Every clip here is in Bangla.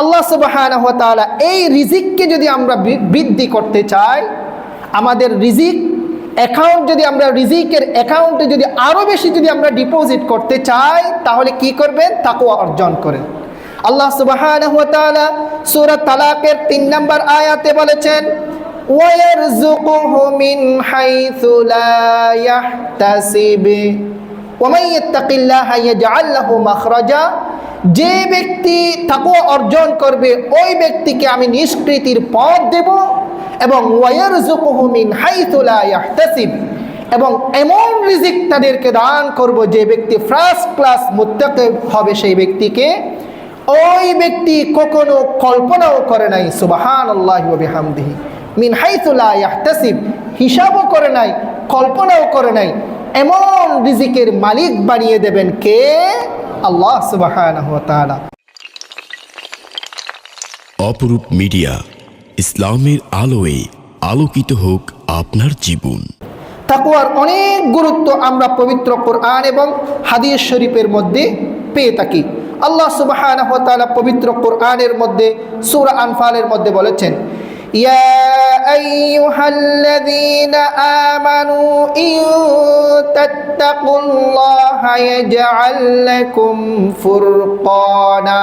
আল্লাহ সুবাহ এই রিজিককে যদি আমরা বৃদ্ধি করতে চাই, আমাদের রিজিক অ্যাকাউন্ট যদি আমরা, রিজিকের অ্যাকাউন্টে যদি আরও বেশি যদি আমরা ডিপোজিট করতে চাই, তাহলে কি করবেন? তাকুয়া অর্জন করেন। আল্লাহ ওয়া তাআলা তালাকের তিন নম্বর আয়াতে বলেছেন, ওয়ারযুকুহু মিন হাইথু লা ইয়াহতাসিব। যে ব্যক্তি তাকুয়া অর্জন করবে, ওই ব্যক্তিকে আমি নিষ্কৃতির পথ দেব এবং এবং এমন রিজিক তাদেরকে দান করব যে ব্যক্তি ফার্স্ট ক্লাস মুত্তাকি হবে সেই ব্যক্তিকে। ওই ব্যক্তি কখনো কল্পনাও করে নাই সুবাহান আল্লাহ বিহামদিহি, মিন হাইতুল্লাহ ইয়াহতাসিব, হিসাবও করে নাই, কল্পনাও করে নাই এমন রিজিকের মালিক বানিয়ে দেবেন কে? আল্লাহ সুবাহান অপরূপ মিডিয়া ইসলামের আলোয় আলোকিত হোক আপনার জীবন। তাকুয়ার অনেক গুরুত্ব আমরা পবিত্র কোরআন এবং হাদিস শরীফের মধ্যে পেয়ে থাকি। আল্লাহ তাআলা পবিত্র কোরআনের মধ্যে সূরা আনফালের মধ্যে বলেছেন ইয়া আইয়ুহাল্লাযীনা আমানু ইন তাত্তাকুল্লাহা ইয়াজআল লাকুম ফুরকানা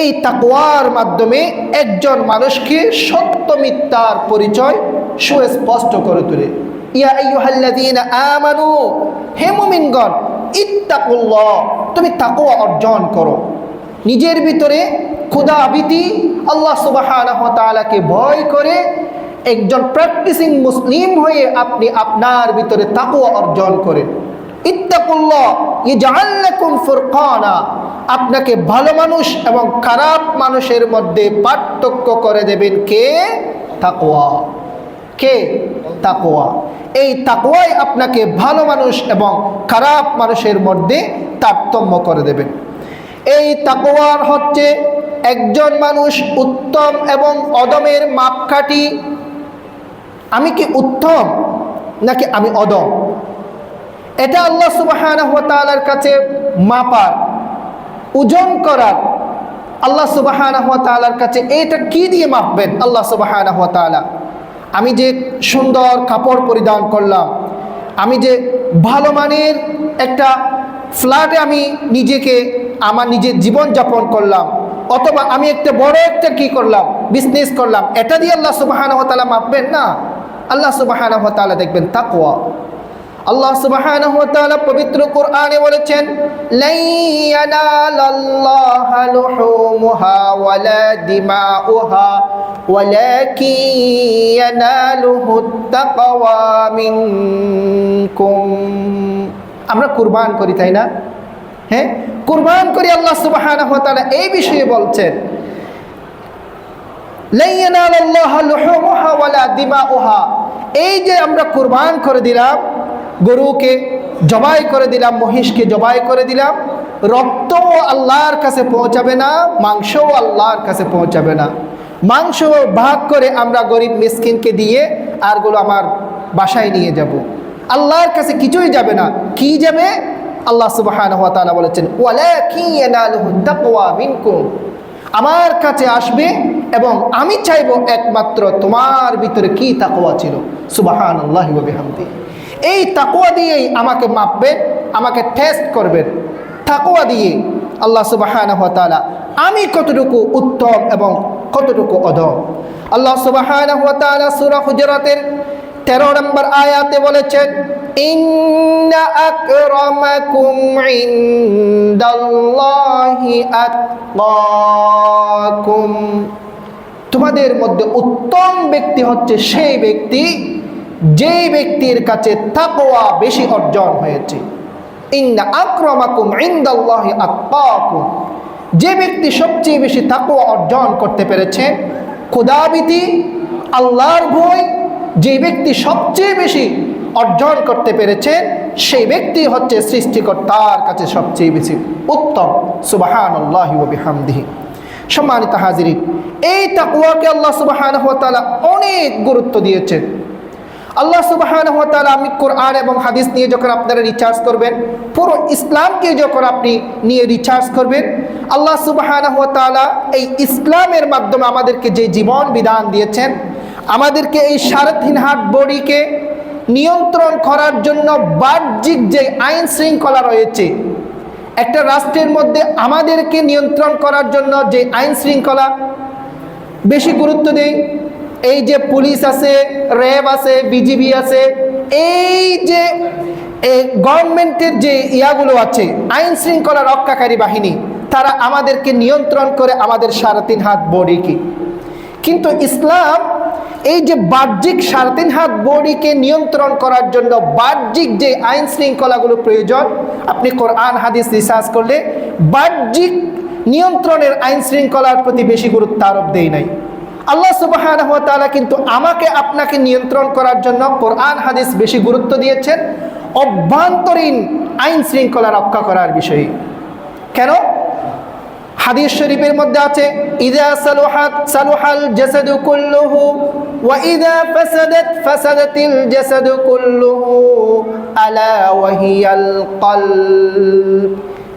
এই তাকওয়ার মাধ্যমে একজন মানুষকে সত্য মিথ্যার পরিচয় সুস্পষ্ট করে তোলে। ইয়া আইয়ুহাল্লাযীনা আমানু, হে মুমিনগণ, ইত্তাকুল্লাহ, তুমি তাকওয়া অর্জন করো। নিজের ভিতরে ক্ষুদা ভীতি আল্লাহ ওয়া ভয় করে একজন প্র্যাকটিসিং মুসলিম হয়ে আপনি আপনার ভিতরে তাকওয়া অর্জন করেন। আপনাকে ভালো মানুষ এবং খারাপ মানুষের মধ্যে পার্থক্য করে দেবেন কে? তাকওয়া। কে? তাকওয়া। এই তাকওয়াই আপনাকে ভালো মানুষ এবং খারাপ মানুষের মধ্যে তারতম্য করে দেবেন। এই তাকওয়ার হচ্ছে একজন মানুষ উত্তম এবং অদমের মাপকাঠি, আমি কি উত্তম নাকি আমি অদম? এটা আল্লাহ সুবাহানাহু ওয়া কাছে মাপার ওজন করার। আল্লাহ সুবাহানাহু ওয়া কাছে এটা কি দিয়ে মাপবেন? আল্লাহ ওয়া আমি যে সুন্দর কাপড় পরিধান করলাম, আমি যে ভালো মানের একটা ফ্ল্যাটে আমি নিজেকে, আমার নিজের জীবন যাপন করলাম অথবা আমি একটা বড় একটা কি করলাম? বিজনেস করলাম। এটা দিয়ে আল্লাহ সুবাহানাহু ওয়া তাআলা মাপবেন না? আল্লাহ সুবাহানাহু ওয়া দেখবেন তাকওয়া। আল্লাহ তাআলা পবিত্র কোরআনে বলেছেন আমরা কুরবান করি, তাই না? হ্যাঁ? কুরবান করি আল্লাহ ওয়া এই বিষয়ে বলছেন এই যে আমরা কুরবান করে দিলাম, গরুকে জবাই করে দিলাম, মহিষকে জবাই করে দিলাম, রক্তও আল্লাহর কাছে পৌঁছাবে না, মাংসও আল্লাহর কাছে পৌঁছাবে না। মাংস ভাগ করে আমরা গরিব মিসকিনকে দিয়ে আরগুলো আমার বাসায় নিয়ে যাব। আল্লাহর কাছে কিছুই যাবে না। কি যাবে? আল্লাহ সুবহানাহু ওয়া তাআলা বলেছেন আমার কাছে আসবে এবং আমি চাইব একমাত্র তোমার ভিতরে কি তাকওয়া ছিল। সুবহানাল্লাহি ওয়া বিহামদিহি এই তাকুয়া দিয়েই আমাকে মাপবেন, আমাকে টেস্ট করবেন। তাকুয়া দিয়ে আল্লাহ সুবাহানহ তালা আমি কতটুকু উত্তম এবং কতটুকু অধম। আল্লাহ সুবাহানহ তালা সুরা হুজরাতের তেরো নম্বর আয়াতে বলেছেন তোমাদের মধ্যে উত্তম ব্যক্তি হচ্ছে সেই ব্যক্তি, যেই ব্যক্তির কাছে তাকওয়া বেশি অর্জন হয়েছে। ইন্না আক্রমাকুম ইন্দাল্লাহি আত্মাকুম যে ব্যক্তি সবচেয়ে বেশি তাকওয়া অর্জন করতে পেরেছে ক্ষুদাবিতি আল্লাহর ভয় যে ব্যক্তি সবচেয়ে বেশি অর্জন করতে পেরেছেন সেই ব্যক্তি হচ্ছে সৃষ্টিকর্তার কাছে সবচেয়ে বেশি উত্তম। সুবাহান সম্মানিত হাজিরি এই তাকুয়াকে আল্লাহ সুবাহান অনেক গুরুত্ব দিয়েছেন আল্লাহ সুবাহ আমি কোরআন এবং হাদিস নিয়ে যখন আপনারা রিচার্জ করবেন, পুরো ইসলামকে যখন আপনি নিয়ে রিচার্জ করবেন, আল্লাহ সুবাহ এই ইসলামের মাধ্যমে আমাদেরকে যে জীবন বিধান দিয়েছেন আমাদেরকে এই সারাধীন হাট বডিকে নিয়ন্ত্রণ করার জন্য বাহ্যিক যে আইন শৃঙ্খলা রয়েছে, একটা রাষ্ট্রের মধ্যে আমাদেরকে নিয়ন্ত্রণ করার জন্য যে আইন শৃঙ্খলা, বেশি গুরুত্ব দেই। এই যে পুলিশ আছে, র্যাব আছে, বিজিবি আছে, এই যে গভর্নমেন্টের যে ইয়াগুলো আছে, আইন শৃঙ্খলা রক্ষাকারী বাহিনী, তারা আমাদেরকে নিয়ন্ত্রণ করে আমাদের সাড়ে তিন হাত বডিকে। কিন্তু ইসলাম এই যে বাহ্যিক সাড়ে তিন হাত বডিকে নিয়ন্ত্রণ করার জন্য বাহ্যিক যে আইন শৃঙ্খলাগুলো প্রয়োজন, আপনি কোরআন, হাদিস, রিসার্চ করলে বাহ্যিক নিয়ন্ত্রণের আইন শৃঙ্খলার প্রতি বেশি গুরুত্ব আরোপ দেয় নাই। আল্লাহ সুবাহ কিন্তু আমাকে আপনাকে নিয়ন্ত্রণ করার জন্য কোরআন, হাদিস বেশি গুরুত্ব দিয়েছেন। অভ্যন্তরীণ আইন শৃঙ্খলা রক্ষা করার বিষয়ে। কেন? হাদিস শরীফের মধ্যে আছে, ইদা সালুহাত, সালুহাল জাসাদু কুল্লুহু, ওয়া ইদা ফাসাদাত, ফাসাদাতিল জাসাদু কুল্লুহু আলা ওয়াহিয়াল কলব।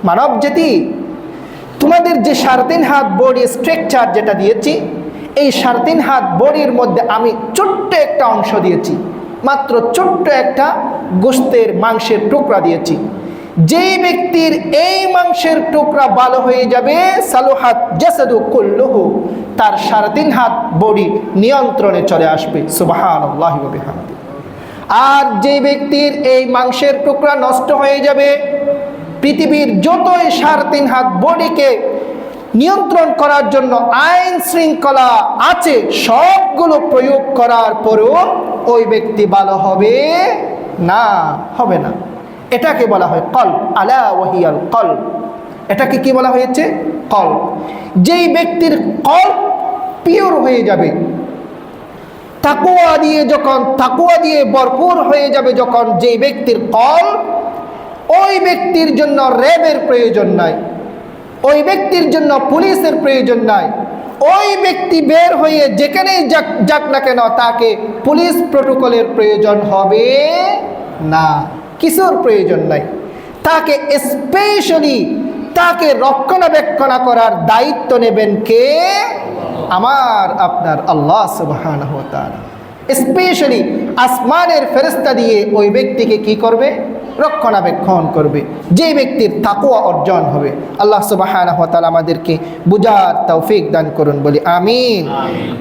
মানব জাতি, তোমাদের যে সাড়ে তিন হাত বডি স্ট্রাকচার যেটা দিয়েছি, এই সাড়ে তিন হাত বডির মধ্যে আমি ছোট্ট একটা অংশ দিয়েছি, মাত্র ছোট্ট একটা গোস্তের, মাংসের টুকরা দিয়েছি। যেই ব্যক্তির এই মাংসের টুকরা ভালো হয়ে যাবে, সালোহাত জেসাদু কুল্লুহু, তার সাড়ে তিন হাত বডি নিয়ন্ত্রণে চলে আসবে। সুবাহান আর যে ব্যক্তির এই মাংসের টুকরা নষ্ট হয়ে যাবে, পৃথিবীর যতই সাড়ে তিন হাত বডিকে নিয়ন্ত্রণ করার জন্য আইন শৃঙ্খলা আছে, সবগুলো প্রয়োগ করার পরেও ওই ব্যক্তি ভালো হবে না হবে না। এটাকে বলা হয় কল, আলা ওয়াহিয়াল কল। এটাকে কি বলা হয়েছে? কল। যেই ব্যক্তির কল পিওর হয়ে যাবে, তাকুয়া দিয়ে যখন, তাকুয়া দিয়ে ভরপুর হয়ে যাবে যখন যেই ব্যক্তির কল, ওই ব্যক্তির জন্য র্যাবের প্রয়োজন নাই, ওই ব্যক্তির জন্য পুলিশের প্রয়োজন নাই, ওই ব্যক্তি বের হয়ে যেখানেই যাক যাক না কেন, তাকে পুলিশ প্রোটোকলের প্রয়োজন হবে না। কিছুর প্রয়োজন নাই। তাকে স্পেশালি তাকে রক্ষণাবেক্ষণা করার দায়িত্ব নেবেন কে? আমার আপনার আল্লাহ সুবহান স্পেশালি আসমানের ফেরস্তা দিয়ে ওই ব্যক্তিকে কি করবে? রক্ষণাবেক্ষণ করবে। যে ব্যক্তির তাকুয়া অর্জন হবে। আল্লাহ সুবাহ আমাদেরকে বুঝার তৌফিক দান করুন বলি আমিন।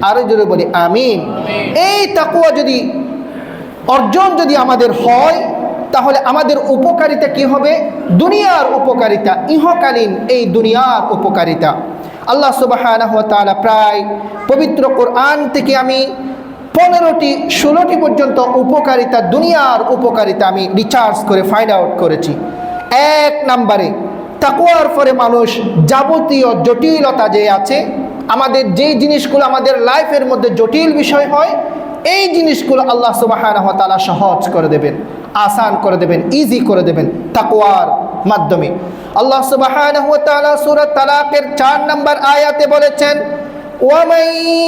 আরও জোরে বলি আমিন। এই তাকুয়া যদি অর্জন যদি আমাদের হয় তাহলে আমাদের উপকারিতা কি হবে? দুনিয়ার উপকারিতা। ইহকালীন এই দুনিয়ার উপকারিতা। আল্লাহ সুবাহ প্রায় পবিত্র কোরআন থেকে আমি পনেরোটি, ষোলোটি পর্যন্ত উপকারিতা, দুনিয়ার উপকারিতা আমি রিচার্জ করে ফাইন্ড আউট করেছি। এক নাম্বারে তাকুয়ার পরে মানুষ যাবতীয় জটিলতা যে আছে, আমাদের যে জিনিসগুলো আমাদের লাইফের মধ্যে জটিল বিষয় হয়, এই জিনিসগুলো আল্লাহ সুবাহ সহজ করে দেবেন। আসান করে দেবেন ইজি করে দেবেন তাকুয়ার মাধ্যমে আল্লাহ সুবাহ সুরত তালাকের চার নম্বর আয়াতে বলেছেন ومن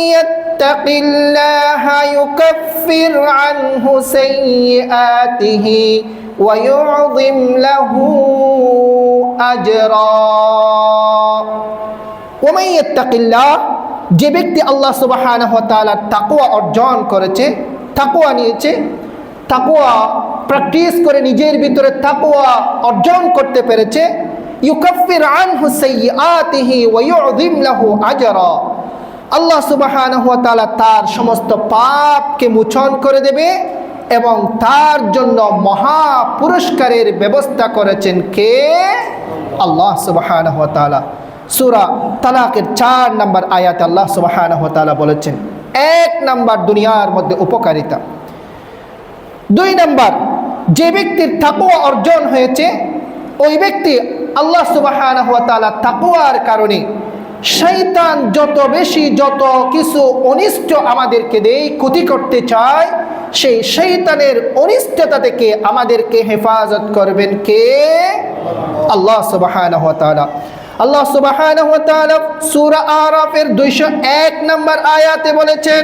يتق الله يكفر عنه سيئاته ويعظم له أجرا ومن يتق الله যে ব্যক্তি আল্লাহ সুবাহানহ তাআলার তাকুয়া অর্জন করেছে তাকুয়া নিয়েছে তাকুয়া প্র্যাকটিস করে নিজের ভিতরে তাকুয়া অর্জন করতে পেরেছে। ইউকাফির আনহু সাইয়্যাতিহি ওয়া ইউযিম লাহু আজরা। আল্লাহ সুবাহ তার সমস্ত পাপকে মোচন করে দেবে এবং তার জন্য মহা পুরস্কারের ব্যবস্থা করেছেন কে? আল্লাহ সুবাহ সুরা তালাকের চার নম্বর আয়াত আল্লাহ সুবাহ বলেছেন, এক নাম্বার দুনিয়ার মধ্যে উপকারিতা। দুই নম্বর, যে ব্যক্তির তাকুয়া অর্জন হয়েছে, ওই ব্যক্তি আল্লাহ সুবাহ তাকুয়ার কারণে শৈতান যত বেশি যত কিছু অনিষ্ট আমাদেরকে দেই ক্ষতি করতে চায়, সেই শৈতানের অনিষ্টতা থেকে আমাদেরকে হেফাজত করবেন কে? আল্লাহ সুবাহ আল্লাহ সুবাহ সুরা আরফের দুইশো এক নম্বর আয়াতে বলেছেন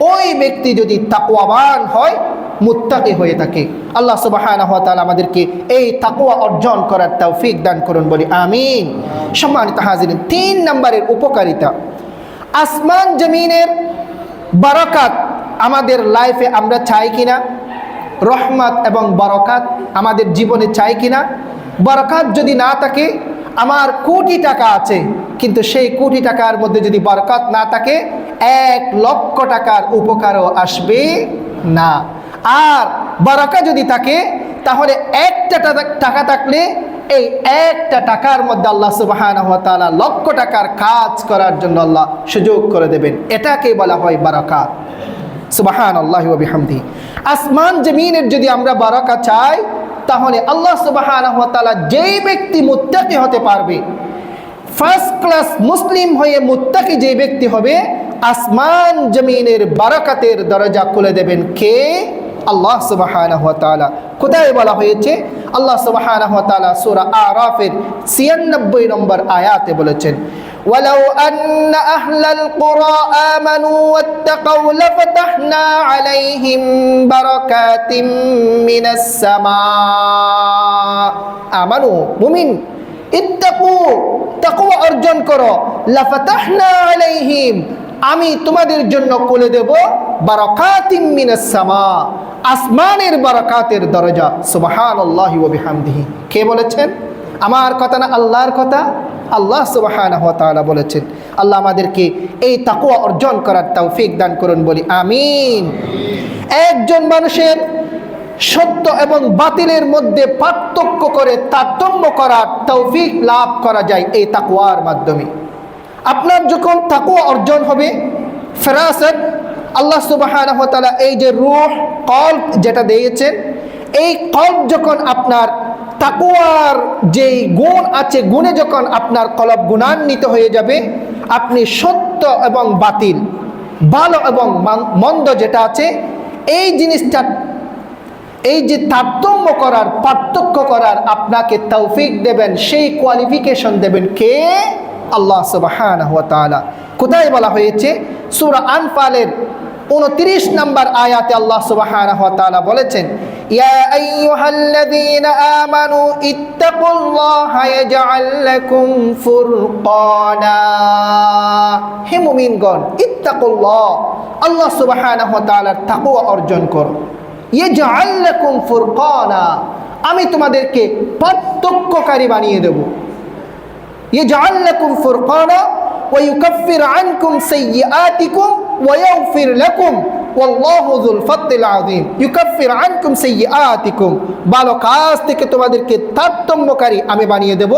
ওই ব্যক্তি যদি তাকুয়াবান হয়, মুত্তাকি হয়ে থাকে। আল্লাহ তাআলা আমাদেরকে এই তাকুয়া অর্জন করার তৌফিক দান করুন বলি, আমিন। সম্মানিত হাজিরিন, তিন নম্বরের উপকারিতা। আসমান জমিনের বারাকাত আমাদের লাইফে আমরা চাই কিনা? রহমত এবং বরকাত আমাদের জীবনে চাই কিনা? বরকাত যদি না থাকে আমার কোটি টাকা আছে, কিন্তু সেই কোটি টাকার মধ্যে যদি বরকত না থাকে, এক লক্ষ টাকার উপকারও আসবে না। আর বরকা যদি থাকে, তাহলে একটা টাকা থাকলে এই একটা টাকার মধ্যে আল্লাহ সুবাহান লক্ষ টাকার কাজ করার জন্য আল্লাহ সুযোগ করে দেবেন। এটাকে বলা হয় বারাকাত। সুবাহান আল্লাহ আসমান, জমিনের যদি আমরা বারাকা চাই তাহলে আল্লাহ তাআলা যেই ব্যক্তি মুত্তাকি হতে পারবে ফার্স্ট ক্লাস মুসলিম হয়ে মুত্তাকি যে ব্যক্তি হবে, আসমান জমিনের বারাকাতের দরজা খুলে দেবেন কে? আল্লাহ তাআলা। কোথায় বলা হয়েছে? আল্লাহ তাআলা সূরা আরাফের 96 নম্বর আয়াতে বলেছেন ولو أن أهل القرى آمنوا واتقوا لفتحنا عليهم بركات من السماء آمنوا মুমিন ইত্তাকু তাকওয়া অর্জন করো লাফাতাহনা আলাইহিম আমি তোমাদের জন্য খুলে দেব বারাকাতিম মিনাস সামা আসমানের বারাকাতের দরজা সুবহানাল্লাহি ওয়া বিহামদিহি কে বলেছেন আমার কথা না আল্লাহর কথা আল্লাহ সুবহানাহু বলেছেন, আল্লাহ আমাদেরকে এই তাকওয়া অর্জন করার তৌফিক দান করুন বলি, আমিন। একজন মানুষের সত্য এবং বাতিলের মধ্যে পার্থক্য করে তারতম্য করার তৌফিক লাভ করা যায় এই তাকুয়ার মাধ্যমে। আপনার যখন তাকুয়া অর্জন হবে, ফেরাসত, আল্লাহ সুবাহানহ তাআলা এই যে রূহ, কল্প যেটা দিয়েছেন, এই কল্প যখন আপনার তাকুয়ার যেই গুণ আছে, গুণে যখন আপনার কলব গুণান্বিত হয়ে যাবে, আপনি সত্য এবং বাতিল, ভালো এবং মন্দ যেটা আছে, এই জিনিসটা, এই যে তারতম্য করার, পার্থক্য করার আপনাকে তৌফিক দেবেন, সেই কোয়ালিফিকেশন দেবেন কে? আল্লাহ তাআলা। কোথায় বলা হয়েছে? সূরা আনফালের 29 নম্বর আয়াতে আল্লাহ সুবহানাহু ওয়া তাআলা বলেছেন, ইয়া আইয়ুহাল্লাযীনা আমানু ইত্তাকুল্লাহা ইয়াজআল লাকুম ফুরকানা। হে মুমিনগণ, ইত্তাকুল্লাহ, আল্লাহ সুবহানাহু ওয়া তাআলার তাকওয়া অর্জন করো। ইয়াজআল লাকুম ফুরকানা, আমি তোমাদেরকে পার্থক্যকারী বানিয়ে দেব। ইয়াজআল লাকুম ফুরকানা ওয়া ইউকাফির আনকুম সাইয়্যাতিকুম ইয়াগফির লাকুম, ওয়াল্লাহু যুল ফাদলিল আযীম। ইউকাফির আনকুম সাইয়্যাতিকুম। ভালো কাজ থেকে তোমাদেরকে তারতম্যকারী আমি বানিয়ে দেব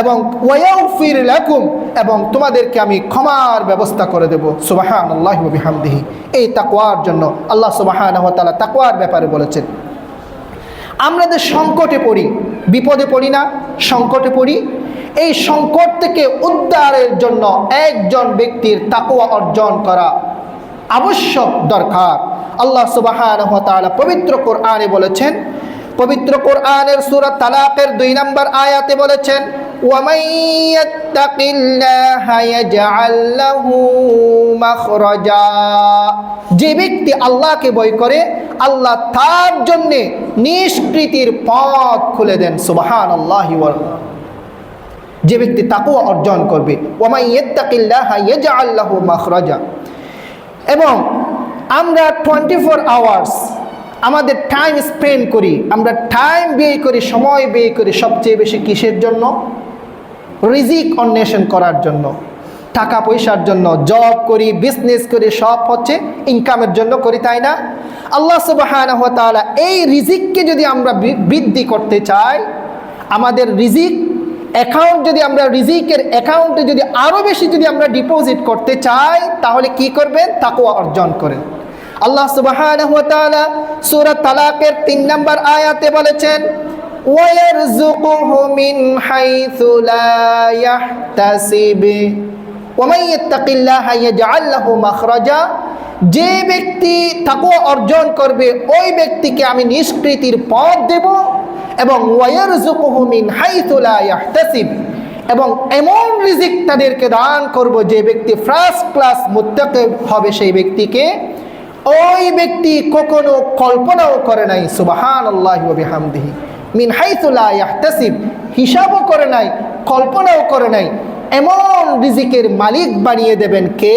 এবং ওয়ায়াগফির লাকুম এবং তোমাদেরকে আমি ক্ষমার ব্যবস্থা করে দেব। সুবহানাল্লাহি ওয়া বিহামদিহি। এই তাকওয়ার জন্য আল্লাহ সুবহানাহু ওয়া তাআলা তাকওয়ার ব্যাপারে বলেছেন। আমরা যে সংকটে পড়ি, বিপদে পড়ি না, সংকটে পড়ি। এই সংকট থেকে উদ্ধারের জন্য একজন ব্যক্তির তাকওয়া অর্জন করা আবশ্যক দরকার। আল্লাহ সুবাহ পবিত্র কোরআনে বলেছেন, পবিত্র কোরআনের সুরা তালাকের দুই নম্বর আয়াতে বলেছেন যে ব্যক্তি আল্লাহকে বই করে, আল্লাহ তার জন্যে নিষ্কৃতির পথ খুলে দেন সুবাহান আল্লাহ যে ব্যক্তি তাকেও অর্জন করবে ওমাইয়াকিল্লাহ আল্লাহ মাখরাজা। এবং আমরা টোয়েন্টি ফোর আওয়ার্স আমাদের টাইম স্পেন্ড করি। আমরা টাইম ব্যয় করি, সময় ব্যয় করি সবচেয়ে বেশি কিসের জন্য? রিজিক অন্বেষণ করার জন্য। টাকা পয়সার জন্য। জব করি বিজনেস করি, সব হচ্ছে ইনকামের জন্য করি, তাই না? আল্লাহ তাআলা এই রিজিককে যদি আমরা বৃদ্ধি করতে চাই, আমাদের রিজিক অ্যাকাউন্ট যদি আমরা রিজিকের অ্যাকাউন্টে যদি আরও বেশি যদি আমরা ডিপোজিট করতে চাই তাহলে কি করবেন তাকুয়া অর্জন করেন আল্লাহ সুবহানাহু ওয়া তাআলা সূরা তালাকের 3 নম্বর আয়াতে বলেছেন ويرزقه من حيث لا يحتسب ومن يتق الله يجعل له مخرجا যে ব্যক্তি তাকওয়া অর্জন করবে ওই ব্যক্তিকে আমি নিষ্কৃতির পথ দেব এবং ওয়ারজুকুহু মিন হাইথু লা ইয়াহতাসিব এবং এমন রিজিক তাদেরকে দান করব যে ব্যক্তি ফার্স্ট ক্লাস মুত্তাকি হবে সেই ব্যক্তিকে। ওই ব্যক্তি কখনো কল্পনাও করে নাই সুবাহান আল্লাহ বিহামদিহি। মিন হাইতুলা ইয়াহতাসিব হিসাবও করে নাই, কল্পনাও করে নাই। এমন রিজিকের মালিক বানিয়ে দেবেন কে?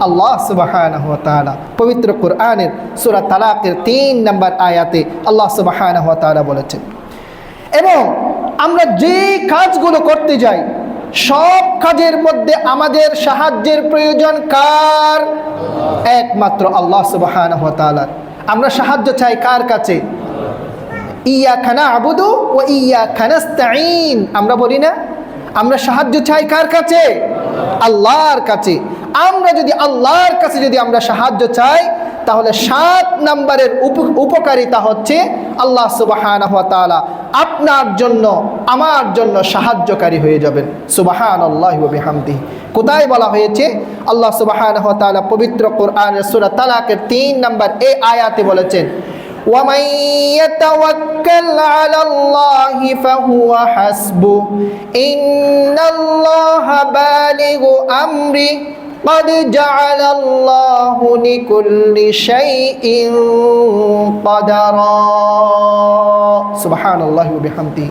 আল্লাহ তাআলা পবিত্র কোরআনের সূরা তালাকের তিন নম্বর আয়াতে আল্লাহ তাআলা বলেছেন। এবং আমরা যে কাজগুলো করতে যাই, সব কাজের মধ্যে আমাদের সাহায্যের প্রয়োজন কার? একমাত্র আল্লাহ তাআলার। আমরা সাহায্য চাই কার কাছে? ইয়া খানা আবুদু ও ইয়া খানাস্তাইন আমরা বলি না? আমরা সাহায্য চাই কার কাছে? আল্লাহর কাছে। আমরা যদি আল্লাহর কাছে যদি আমরা সাহায্য চাই, তাহলে সাত নম্বরের উপ- উপকারিতা হচ্ছে আল্লাহ সুবাহান আপনার জন্য, আমার জন্য সাহায্যকারী হয়ে যাবেন। সুবাহান আল্লাহ বিহামদি কোথায় বলা হয়েছে? আল্লাহ সুবাহান পবিত্র কোরআনের সূরা তালাকের তিন নম্বর এ আয়াতে বলেছেন ومن يتوكل على الله فهو حسبه. إن الله بالغ أمره. قد جعل الله لكل شيء قدرا. سبحان الله وبحمده.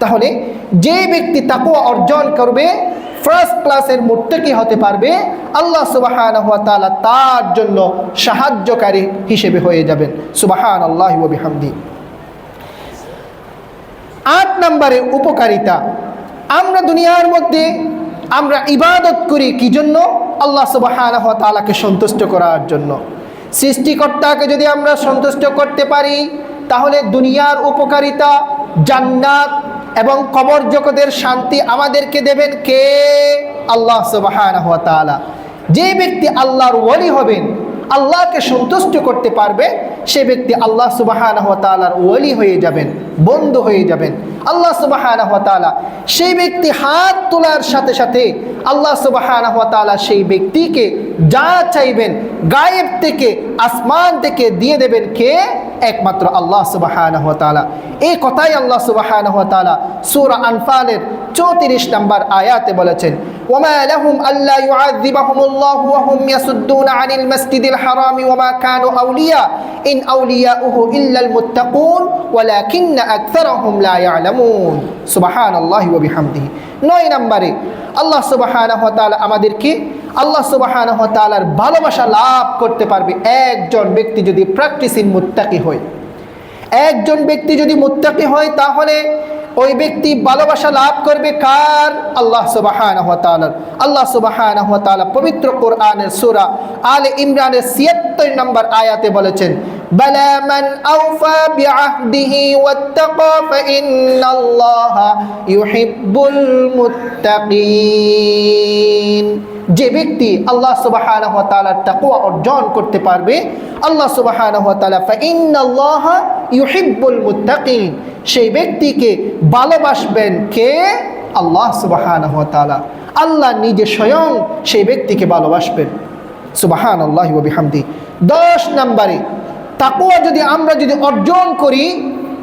তাহলে যে ব্যক্তি তাকুয়া অর্জন করবে ফার্স্ট ক্লাসের মুত্তাকি হতে পারবে, আল্লাহ সুবাহান তাআলা তার জন্য সাহায্যকারী হিসেবে হয়ে যাবেন। সুবাহান আল্লাহ বিহামদি। আট নম্বরে উপকারিতা, আমরা দুনিয়ার মধ্যে আমরা ইবাদত করি কি জন্য? আল্লাহ সুবাহান তালাকে সন্তুষ্ট করার জন্য। সৃষ্টিকর্তাকে যদি আমরা সন্তুষ্ট করতে পারি, তাহলে দুনিয়ার উপকারিতা জান্নাত এবং কবর জগতের শান্তি আমাদেরকে দেবেন কে? আল্লাহ সুবাহান যে ব্যক্তি আল্লাহর ওয়ালি হবেন, আল্লাহকে সন্তুষ্ট করতে পারবে, সে ব্যক্তি আল্লাহ সুবাহান ওয়ালি হয়ে যাবেন, বন্ধু হয়ে যাবেন। আল্লাহ সুবাহান তাআলা সেই ব্যক্তি হাত তোলার সাথে সাথে আল্লাহ সুবাহান তাআলা সেই ব্যক্তিকে যা চাইবেন গায়েব থেকে আসমান থেকে দিয়ে দেবেন কে একমাত্র আল্লাহ সুবাহান তাআলা এই কথাই আল্লাহ সুবাহান তাআলা সূরা আনফালের চৌত্রিশ নম্বর আয়াতে বলেছেন وما لهم ألا يعذبهم الله وهم يصدون عن المسجد الحرام وما كانوا أولياء إن أولياؤه إلا المتقون ولكن أكثرهم لا يعلمون আলামুন সুবাহান আল্লাহ বিহামদিহি। নয় নাম্বারে, আল্লাহ সুবাহান হতাল আমাদেরকে, আল্লাহ সুবাহান হতালার ভালোবাসা লাভ করতে পারবে। একজন ব্যক্তি যদি প্র্যাকটিস ইন মুত্তাকি হয়, একজন ব্যক্তি যদি মুত্তাকি হয়, তাহলে ওই ব্যক্তি ভালোবাসা লাভ করবে কার আল্লাহ সুবাহানহ তাআলার আল্লাহ সুবাহানহ তাআলা পবিত্র কোরআনের সূরা আলে ইমরানের 76 নম্বর আয়াতে বলেছেন بلى من أوفى بعهده واتقى فإن الله يحب المتقين যে ব্যক্তি আল্লাহ তাআলার তাকওয়া অর্জন করতে পারবে, আল্লাহ ফাইন্নাল্লাহ ইউহিব্বুল মুত্তাকিন, সেই ব্যক্তিকে ভালোবাসবেন কে? আল্লাহ তাআলা। আল্লাহ নিজে স্বয়ং সেই ব্যক্তিকে ভালোবাসবেন। ওয়া বিহামদি। 10 নম্বরে, তাকওয়া যদি আমরা যদি অর্জন করি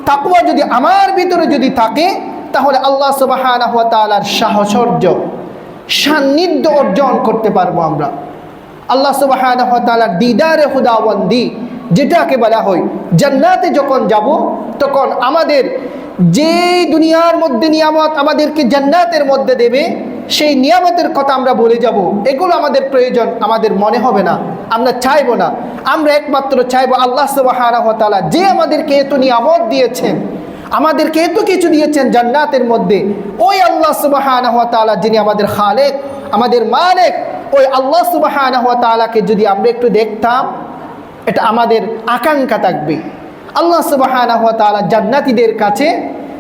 তাকুয়া যদি আমার ভিতরে যদি থাকে, তাহলে আল্লাহ তাআলার সাহচর্য সান্নিধ্য অর্জন করতে পারব আমরা। আল্লাহ তাআলার দিদারে হুদাবন্দি যেটাকে বলা হয় জান্নাতে যখন যাব, তখন আমাদের যে দুনিয়ার মধ্যে নিয়ামত আমাদেরকে জান্নাতের মধ্যে দেবে, সেই নিয়ামতের কথা আমরা বলে যাব। এগুলো আমাদের প্রয়োজন, আমাদের মনে হবে না। আমরা চাইব না। আমরা একমাত্র চাইব আল্লাহ ওয়া যে আমাদেরকে এত নিয়ামত দিয়েছেন আমাদেরকে এত কিছু দিয়েছেন জান্নাতের মধ্যে। ওই আল্লাহ তাআলা যিনি আমাদের খালেক, আমাদের মালেক, ওই আল্লাহ তাআলাকে যদি আমরা একটু দেখতাম, এটা আমাদের আকাঙ্ক্ষা থাকবে। আল্লাহ তাআলা জান্নাতীদের কাছে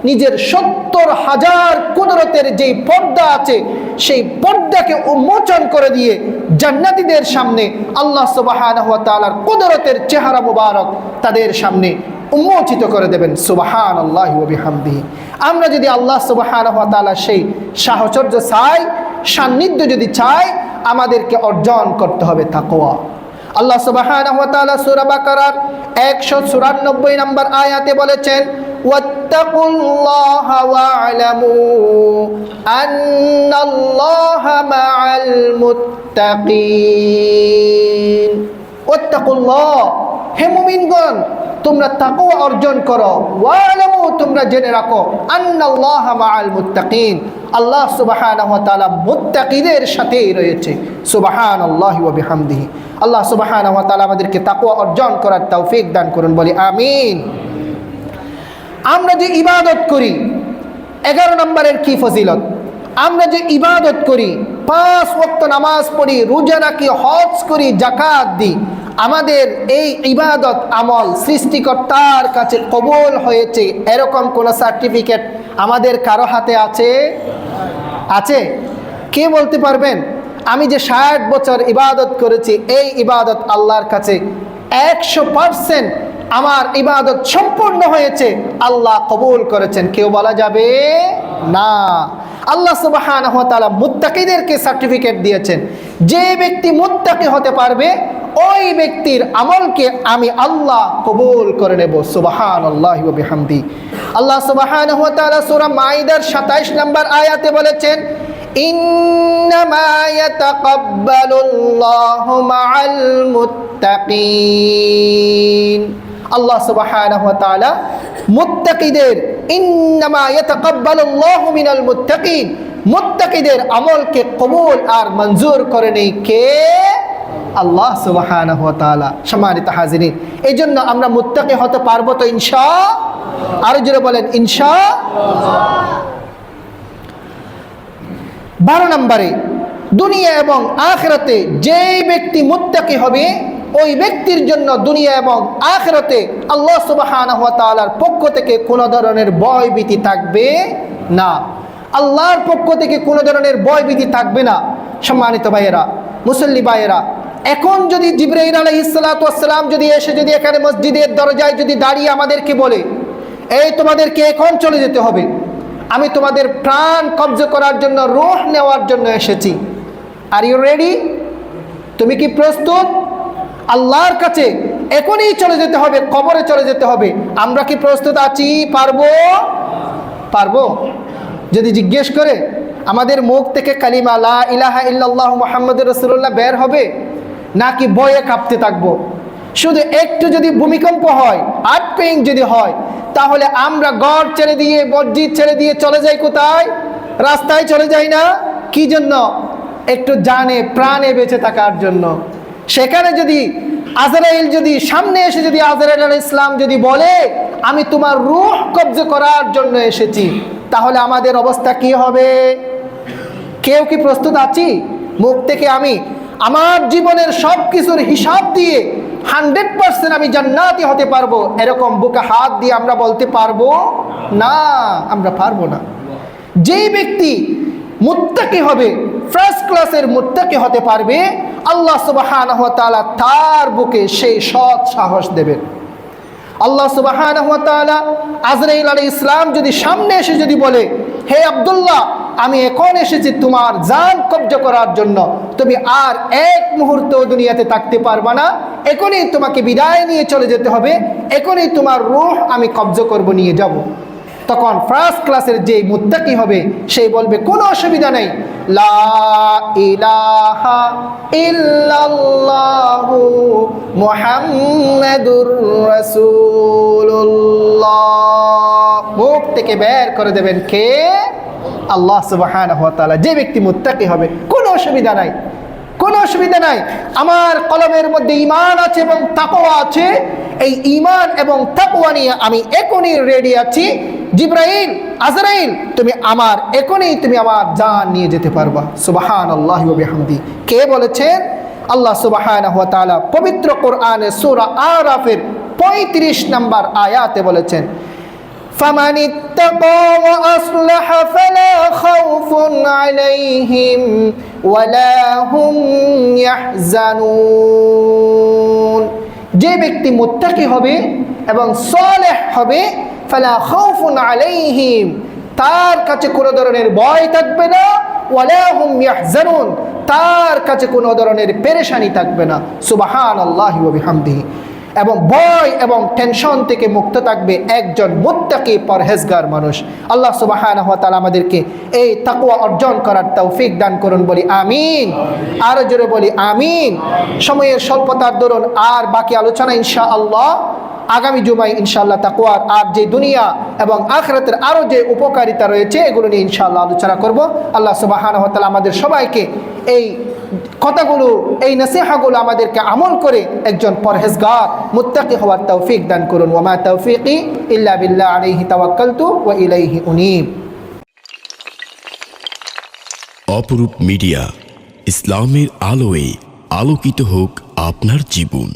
নিজের সত্তর হাজার কুদরতের যেই পর্দা আছে, সেই পর্দাকে উন্মোচন করে দিয়ে জান্নাতীদের সামনে আল্লাহ তাআলার কুদরতের চেহারা মুবারক তাদের সামনে উন্মোচিত করে দেবেন সুবাহান আল্লাহ বিহামদিহি। আমরা যদি আল্লাহ সুবাহান তাআলা সেই সাহচর্য চাই, সান্নিধ্য যদি চাই, আমাদেরকে অর্জন করতে হবে তাকওয়া। আল্লাহ তাআলা সূরা বাকারার 194 নম্বর আয়াতে বলেছেন ওয়া'লামু আন্নাল্লাহা মা'আল মুত্তাকিন। ওয়াত্তাকুল্লাহ। হে মুমিনগণ, তোমরা তাকওয়া অর্জন করো। ওয়ালামু, তোমরা জেনে রাখো, আন্নাল্লাহ মাআল মুত্তাকিন। আল্লাহ সুবহানাহু ওয়া তাআলা মুত্তাকিদের সাথেই রয়েছে। সুবহানাল্লাহি ওয়া বিহামদিহি। আল্লাহ সুবহানাহু ওয়া তাআলা আমাদেরকে তাকওয়া অর্জন করার তৌফিক দান করুন, বলি আমিন। আমরা যে ইবাদত করি, এগারো নম্বরের কি ফজিলত? আমরা যে ইবাদত করি, পাঁচ ওয়াক্ত নামাজ পড়ি, রোজা রাখি, হজ করি জাকাত দিই, আমাদের এই ইবাদত আমল সৃষ্টিকর্তার কাছে কবুল হয়েছে, এরকম কোনো সার্টিফিকেট আমাদের কারও হাতে আছে? আছে? কে বলতে পারবেন? আমি যে ষাট বছর ইবাদত করেছি, এই ইবাদত আল্লাহর কাছে একশো পার্সেন্ট আমার ইবাদত সম্পূর্ণ হয়েছে, আল্লাহ কবুল করেছেন। কেউ বলা যাবে? না। আল্লাহ সুবাহান মুত্তাকিদেরকে সার্টিফিকেট দিয়েছেন যে ব্যক্তি মুত্তাকি হতে পারবে ওই ব্যক্তির আমলকে আমি আল্লাহ কবুল করে নেব সুবাহান আল্লাহ বিহামদি আল্লাহ সুবাহান সুরা মাইদার সাতাইশ নম্বর আয়াতে বলেছেন إنما يتقبل الله مع المتقين আল্লাহ তাআলা মুত্তাকিদের মিনাল মুত্তাকিন, মুত্তাকিদের আমলকে কবুল আর মঞ্জুর করে নেই কে? আল্লাহ তাআলা। সম্মানিত হাজিরিন এই জন্য আমরা মুত্তাকি হতে পারব তো ইনশা? আরও জোরে বলেন, ইনশা? বারো নম্বরে, দুনিয়া এবং আখেরাতে যেই ব্যক্তি মুত্তাকি হবে ওই ব্যক্তির জন্য দুনিয়া এবং আখেরাতে আল্লাহ তাআলার পক্ষ থেকে কোনো ধরনের ভয় ভীতি থাকবে না। আল্লাহর পক্ষ থেকে কোনো ধরনের ভয় ভীতি থাকবে না, সম্মানিত ভাইয়েরা, মুসল্লি ভাইয়েরা। এখন যদি জিব্রাইল আলাইহিসসালাম যদি এসে যদি এখানে মসজিদের দরজায় যদি দাঁড়িয়ে আমাদেরকে বলে, এই তোমাদেরকে এখন চলে যেতে হবে। আমি তোমাদের প্রাণ কব্জ করার জন্য রোহ নেওয়ার জন্য এসেছি। আর ইউ রেডি তুমি কি প্রস্তুত? আল্লাহর কাছে এখনই চলে যেতে হবে, কবরে চলে যেতে হবে। আমরা কি প্রস্তুত আছি? পারব? পারব। যদি জিজ্ঞেস করে, আমাদের মুখ থেকে কালিমা লা ইলাহা ইল্লাল্লাহ মোহাম্মদ রসুল্লাহ বের হবে? নাকি বয়ে কাঁপতে থাকব? শুধু একটু যদি ভূমিকম্প হয় আর্ট পেইং যদি হয়, তাহলে আমরা গড় ছেড়ে দিয়ে, মসজিদ ছেড়ে দিয়ে চলে যাই কোথায়? রাস্তায় চলে যাই না? কি জন্য? একটু জানে, প্রাণে বেঁচে থাকার জন্য। সেখানে যদি আজরাইল যদি সামনে এসে যদি আজরাইল আল ইসলাম যদি বলে, আমি তোমার রুহ কব্জ করার জন্য এসেছি তাহলে আমাদের অবস্থা কি হবে? কেউ কি প্রস্তুত আছি? মুখ থেকে আমি। আমার জীবনের সব কিছুর হিসাব দিয়ে হান্ড্রেড পার্সেন্ট আমি জান্নাতি হতে পারব। এরকম বুকে হাত দিয়ে আমরা বলতে পারব? না, আমরা পারব না। যেই ব্যক্তি মুত্তাকি হবে ফার্স্ট ক্লাসের মুত্তাকি হতে পারবে, আল্লাহ সুবহানাহু ওয়া তার বুকে সেই সৎ সাহস দেবেন। আল্লাহ সুবহানাহু ওয়া তাআলা আজরাইল আলাইহিস ইসলাম যদি সামনে এসে যদি বলে, হে আব্দুল্লাহ, আমি এখন এসেছি তোমার জান কব্জ করার জন্য। তুমি আর এক মুহূর্ত দুনিয়াতে থাকতে পারবা না। এখনই তোমাকে বিদায় নিয়ে চলে যেতে হবে। এখনই তোমার রূহ আমি কব্জ করব, নিয়ে যাব। তখন ফার্স্ট ক্লাসের যে মুত্তাকি হবে সেই বলবে, কোনো অসুবিধা নেই। লা মুখ থেকে বের করে দেবেন কে? আল্লাহ সুবহানাহু যে ব্যক্তি মুত্তাকি হবে, কোনো অসুবিধা নাই। কোনো অসুবিধা নাই। আমার কলমের মধ্যে ইমান আছে এবং তাকওয়া আছে। এই ইমান এবং তাকওয়া নিয়ে আমি এখনই রেডি আছি। জিব্রাইল আজরাইল তুমি আমার এখনই তুমি আমার জান নিয়ে যেতে পারবা সুবাহান আল্লাহ বিহামদি কে বলেছেন আল্লাহ সুবাহানাহু ওয়া তাআলা পবিত্র কোরআনে সূরা আরাফের 35 নম্বর আয়াতে বলেছেন فمن اتقى وأصلح فلا خوف عليهم ولا هم يحزنون যে ব্যক্তি মোত্তাকি হবে এবং সলেহ হবে, ফালা খাউফুন আলাইহিম, তার কাছে কোনো ধরনের ভয় থাকবে না ওয়ালাহুম ইয়াহজানুন, তার কাছে কোনো ধরনের পেরেশানি থাকবে না। সুবাহান আল্লাহি বিহামদিহি। এবং ভয় এবং টেনশন থেকে মুক্ত থাকবে একজন মুত্তাকি পরহেজগার মানুষ। আল্লাহ সুবাহানাহু ওয়া তাআলা আমাদেরকে এই তাকওয়া অর্জন করার তৌফিক দান করুন বলি আমিন। আরও জোরে বলি আমিন। সময়ের স্বল্পতার দরুন আর বাকি আলোচনা ইনশাআল্লাহ। আগামী জুমায় ইনশাআল্লাহ তাকওয়ার আর যে দুনিয়া এবং আখরাতের আরও যে উপকারিতা রয়েছে, এগুলো নিয়ে ইনশাআল্লাহ আলোচনা করব। আল্লাহ সুবাহানাহু ওয়া তাআলা আমাদের সবাইকে এই কথাগুলো, এই নসিহাগুলো আমাদেরকে আমল করে একজন পরহেজগার, মুত্তাকি হওয়ার তৌফিক দান করুন। ওমা তৌফিকি ইল্লা বিল্লাহ আলাইহি তাওয়াক্কালতু ওয়া ইলাইহি উনীব। অপরূপ মিডিয়া, ইসলামের আলোয় আলোকিত হোক আপনার জীবন।